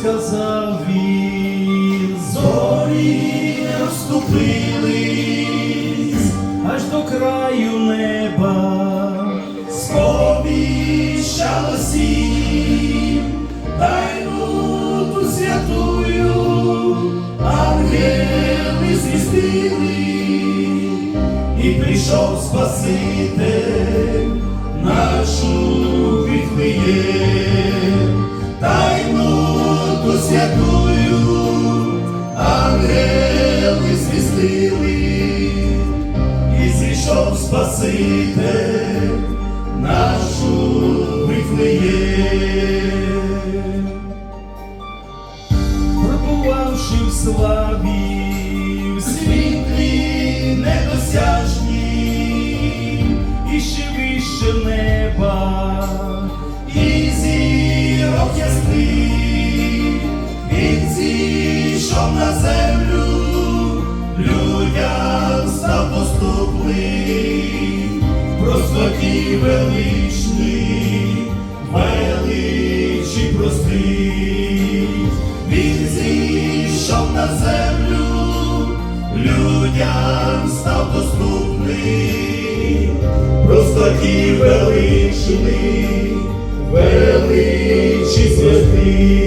сказав він, зорі розступились аж до краю неба, сповіщало сім, тайну ту святую, ангели звістили, і прийшов Спаситель нашу Віфлеєм. Ту святую, ангели звістили, і зійшов Спаситель нашу Віфлеєм. Пробувавши в славі, в світлі недосяжні, і ще вище неба, і зірок ясних, він зійшов на землю, людям став доступний, простоті величний, величі простий, він зійшов на землю, людям став доступний, простоті величний, величі святий.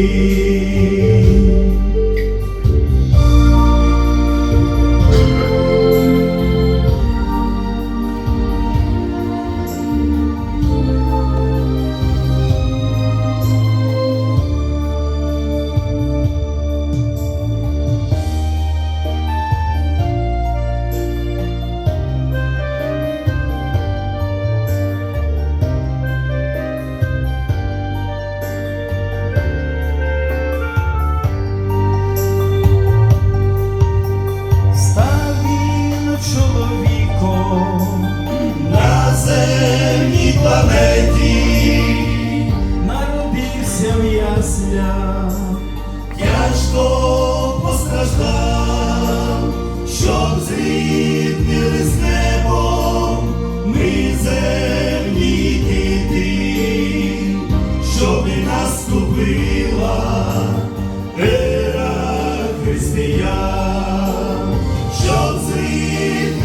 На земній планеті, народився в яслях, тяжко постраждав, щоб зріднили з небом ми земні діти, щоб і наступила ера щоб зріднили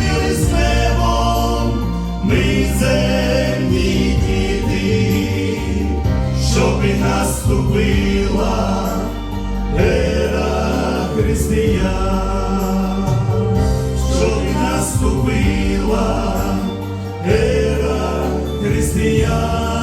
діти, щоб і наступила ера християн, щоб і наступила ера християн.